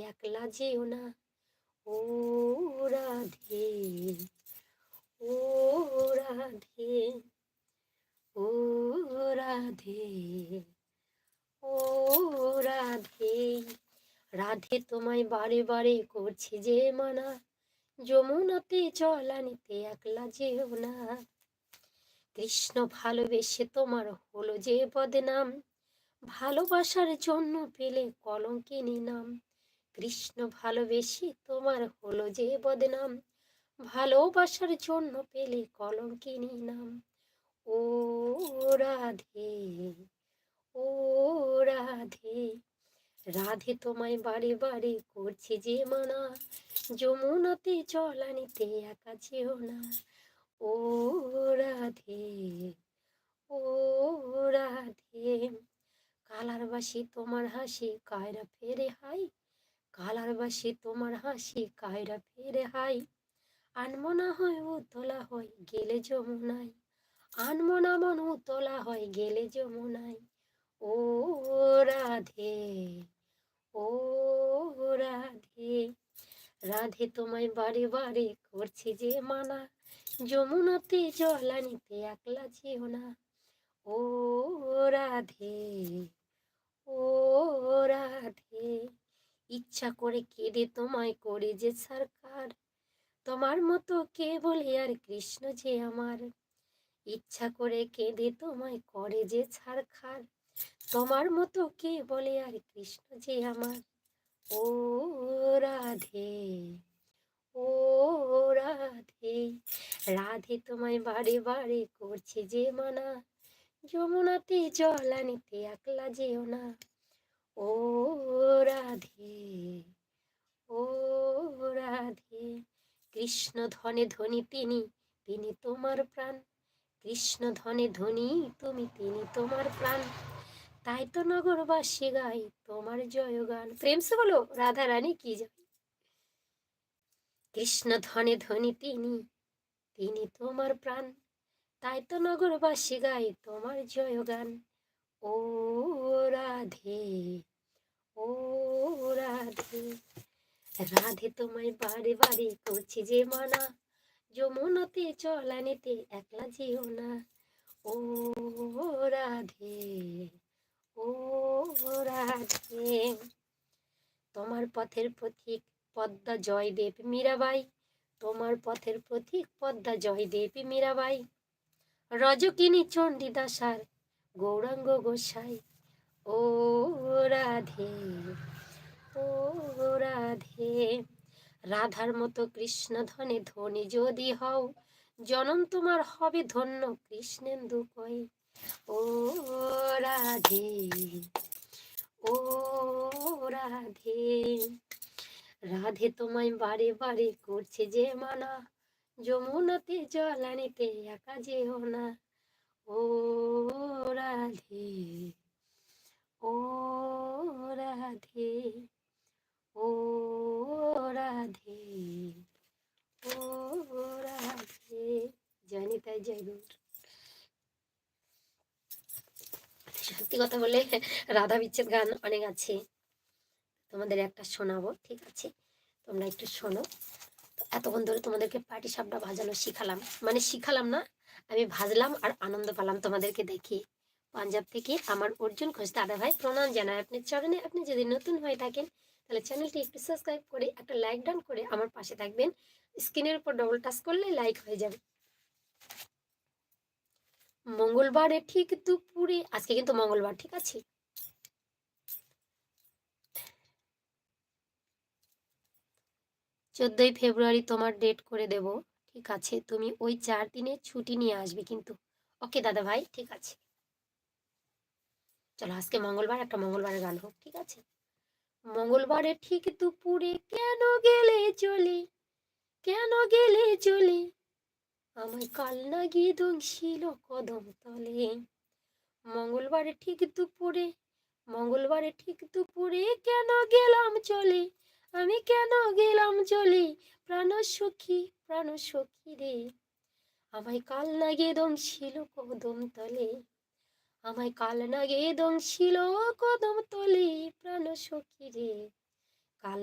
একলা যেও না। ও রাধে ও রাধে ও রাধে ও রাধে। রাধে তোমায় বারে বারে করছে যে মানা, যমুনাতে চলানিতে একলা যেও না। কৃষ্ণ ভালোবেসে তোমার হলো যে বদনাম, ভালোবাসার জন্য পেলে কলঙ্কিনী নাম। কৃষ্ণ ভালোবেসি তোমার হলো যে বদনাম। ভালোবাসার জন্য পেলে কলঙ্কিনী নাম ও রাধে ও রাধে। রাধে তোমায় বারে বারে করছে যে মানা। যমুনাতে চলানিতে একা যেও না। ও রাধে ও রাধে। কালার বাসি তোমার হাসি কায়রা ফেরে হাই কালার বাসি তোমার হাসি কায়রা ফেরে হাই। আনমনা হয় ও তোলা হয় গেলে যমুনায়। আনমনা মন ও তোলা হয় গেলে যমুনায়। ও রাধে ও রাধে। রাধে তোমায় বারে বারে করছে যে মানা। যমুনাতে জলানিতে একলা যেও না। ও রাধে ও রাধে। ইচ্ছা করে কেঁদে তোমায় করে যে সরকার। তোমার মতো কে বলে আর কৃষ্ণ যে আমার। ইচ্ছা করে কেঁদে তোমায় করে যে ছাড়খার তোমার মতো কে বলে আর কৃষ্ণ যে আমার। ও রাধে ও রাধে রাধে তোমায় বারে বারে করছে যে মানা। যমুনাতে জল আনিতে একলা যেও না। ও রাধে ও রাধে। কৃষ্ণ ধনে ধনী তিনি তিনি তোমার প্রাণ। কৃষ্ণ ধনে ধনী তুমি, তিনি তোমার প্রাণ। তাই তো নগরবাসী গাই তোমার জয়গান। প্রেম সে বলো রাধা রানী কি জয় কৃষ্ণ ধনে ধনী তিনি তিনি তোমার প্রাণ। তাই তো নগরবাসী গাই তোমার জয়গান। ও রাধে ও রাধে। রাধে তোমায় বারে বারে করছি যে মানা, যমুনাতে চলানিতে একলা যেও না। ও রাধে ও রাধে। তোমার পথের প্রতীক পদ্মা জয়দেব মীরাবাই, তোমার পথের প্রতীক পদ্মা জয়দেব মীরাবাই। রজকিনী চণ্ডীদাসার গৌরাঙ্গ গোসাই ও রাধে ও রাধে। রাধার মতো কৃষ্ণ ধনে ধনী যদি হও, জনম তোমার হবে ধন্য কৃষ্ণেন্দু কই ও রাধে ও রাধে। রাধে তোমায় বারে বারে করছে যে মানা, যমুনাতে জল আনিতে একা যেও না। ও রাধে ও রাধে ও রাধে ও রাধে। জানি তাই জয় গৌর। সত্যি কথা বলে রাধা বিচ্ছেদ গান অনেক আছে, তোমাদের একটা শোনাবো, ঠিক আছে? তোমরা একটু শোনো। এতক্ষণ ধরে তোমাদেরকে পাটি সাপটা ভাজানো শিখালাম। মানে শিখালাম না, আমি ভাজলাম আর আনন্দ পেলাম তোমাদেরকে দেখি পাঞ্জাব থেকে আমার অর্জুন ঘোষ দাদা ভাই, প্রণাম জানাই। আপনি চরণে, আপনি যদি নতুন হয়ে থাকেন, তাহলে চ্যানেলটি একটু সাবস্ক্রাইব করে, একটা লাইক ডান করে আমার পাশে থাকবেন। স্ক্রিনের উপর ডবল টাচ করলে লাইক হয়ে যাবে। মঙ্গলবারে ঠিক দুপুরে, আজকে কিন্তু মঙ্গলবার, ঠিক আছে? চোদ্দই ফেব্রুয়ারি তোমার ডেট করে দেব। ঠিক আছে, তুমি ওই চার দিনে ছুটি নিয়ে আসবে কিন্তু। ওকে দাদা ভাই ঠিক আছে। চলো, আজকে মঙ্গলবার, একটা মঙ্গলবারের গান হোক, ঠিক আছে? মঙ্গলবারে ঠিক দুপুরে কেন গেলে চলে? কেন গেলে চলে? আমায় কাল গিয়ে দংশিল কদম তলে। মঙ্গলবারে ঠিক দুপুরে, মঙ্গলবারে ঠিক দুপুরে কেন গেলাম চলে? আমি কেন গেলাম চলে প্রাণ সখী প্রাণ সখী রে। আমায় কাল নাগে ছিল কদম তলে। আমায় কাল না নাগে ছিল কদম তলে, প্রাণ সখী রে। কাল